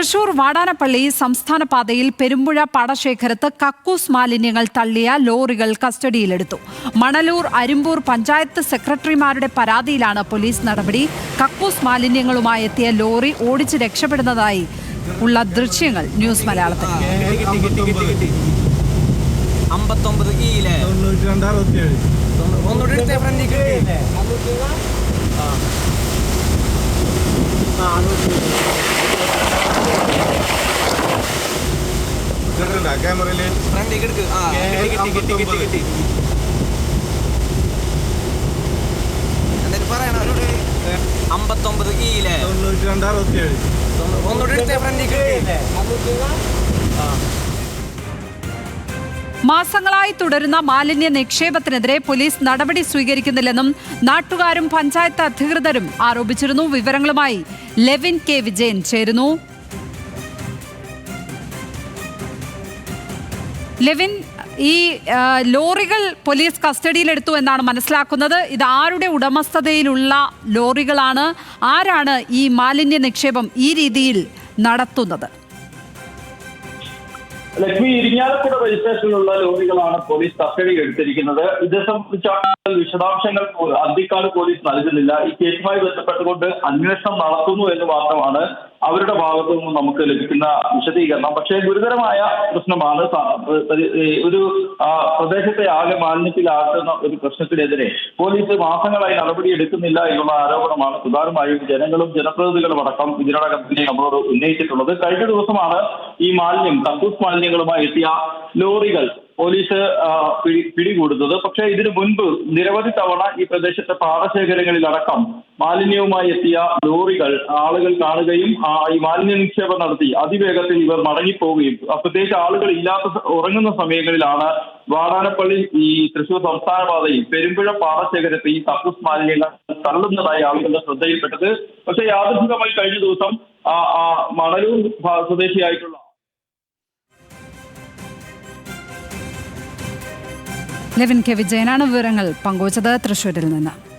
തൃശൂർ വാടാനപ്പള്ളി സംസ്ഥാന പാതയിൽ പെരുമ്പുഴ പാടശേഖരത്ത് കക്കൂസ് മാലിന്യങ്ങൾ തള്ളിയ ലോറികൾ കസ്റ്റഡിയിലെടുത്തു. മണലൂർ അരിമ്പൂർ പഞ്ചായത്ത് സെക്രട്ടറിമാരുടെ പരാതിയിലാണ് പോലീസ് നടപടി. കക്കൂസ് മാലിന്യങ്ങളുമായി എത്തിയ ലോറി ഓടിച്ച് രക്ഷപ്പെടുന്നതായി ഉള്ള ദൃശ്യങ്ങൾ ന്യൂസ് മലയാളത്തിൽ. അമ്പത്തൊമ്പത് തൊണ്ണൂറ്റി രണ്ട് ഫ്രണ്ടിൽ എടുക്ക്. ആ കിട്ടി കിട്ടി കിട്ടി കിട്ടി കിട്ടി എന്തായാലും പറയണ അവരോട് അമ്പത്തൊമ്പത് കീലേ തൊണ്ണൂറ്റി രണ്ട് അറുപത്തിയേഴ്. ഒന്നുകൂടി എടുത്തേ ഫ്രണ്ടിൽ കിട്ടി മാസങ്ങളായി തുടരുന്ന മാലിന്യ നിക്ഷേപത്തിനെതിരെ പോലീസ് നടപടി സ്വീകരിക്കുന്നില്ലെന്നും നാട്ടുകാരും പഞ്ചായത്ത് അധികൃതരും ആരോപിച്ചിരുന്നു വിവരങ്ങളുമായി ലെവിൻ കെ. വിജയൻ ചേരുന്നു. ലെവിൻ ഈ ലോറികൾ പോലീസ് കസ്റ്റഡിയിലെടുത്തു എന്നാണ് മനസ്സിലാക്കുന്നത്. ഇത് ആരുടെ ഉടമസ്ഥതയിലുള്ള ലോറികളാണ്? ആരാണ് ഈ മാലിന്യ നിക്ഷേപം ഈ രീതിയിൽ നടത്തുന്നത്? ലക്ഷ്മി ഇരിങ്ങാലക്കുട രജിസ്ട്രേഷനിലുള്ള ലോറികളാണ് പോലീസ് കസ്റ്റഡിയിൽ എടുത്തിരിക്കുന്നത് ഇത് സംബന്ധിച്ച വിശദാംശങ്ങൾ അന്തിക്കാട് പോലീസ് നൽകുന്നില്ല. ഈ കേസുമായി ബന്ധപ്പെട്ടുകൊണ്ട് അന്വേഷണം നടത്തുന്നു എന്ന് മാത്രമാണ് അവരുടെ ഭാഗത്തു നിന്നും നമുക്ക് ലഭിക്കുന്ന വിശദീകരണം. പക്ഷേ ഗുരുതരമായ പ്രശ്നമാണ് ഒരു പ്രദേശത്തെ ആകെ മാലിന്യത്തിലാക്കുന്ന ഒരു പ്രശ്നത്തിനെതിരെ പോലീസ് മാസങ്ങളായി നടപടി എടുക്കുന്നില്ല എന്നുള്ള ആരോപണമാണ് പ്രധാനമായും ജനങ്ങളും ജനപ്രതിനിധികളും അടക്കം ഇതിനോടകം തന്നെ നമ്മളോട് ഉന്നയിച്ചിട്ടുള്ളത്. കഴിഞ്ഞ ദിവസമാണ് ഈ മാലിന്യം കക്കൂസ് മാലിന്യങ്ങളുമായി എത്തിയ ലോറികൾ പോലീസ് പിടി- പിടികൂടുന്നത്. പക്ഷേ ഇതിനു മുൻപ് നിരവധി തവണ ഈ പ്രദേശത്തെ പാടശേഖരങ്ങളിലടക്കം മാലിന്യവുമായി എത്തിയ ലോറികൾ ആളുകൾ കാണുകയും ഈ മാലിന്യ നിക്ഷേപം നടത്തി. അതിവേഗത്തിൽ ഇവർ മടങ്ങിപ്പോവുകയും. പ്രത്യേകിച്ച് ആളുകൾ ഇല്ലാത്ത ഉറങ്ങുന്ന സമയങ്ങളിലാണ് വാടാനപ്പള്ളി ഈ തൃശൂർ സംസ്ഥാന പാതയിൽ പെരുമ്പുഴ പാടശേഖരത്തിൽ ഈ കക്കൂസ് മാലിന്യങ്ങൾ തള്ളുന്നതായി ആളുകളുടെ ശ്രദ്ധയിൽപ്പെട്ടത്. പക്ഷേ യാദൃശികമായി കഴിഞ്ഞ ദിവസം മണലൂർ സ്വദേശിയായിട്ടുള്ള ലെവിൻ കെ വിജയനാണ് വിവരങ്ങൾ പങ്കുവച്ചത് തൃശൂരിൽ നിന്ന്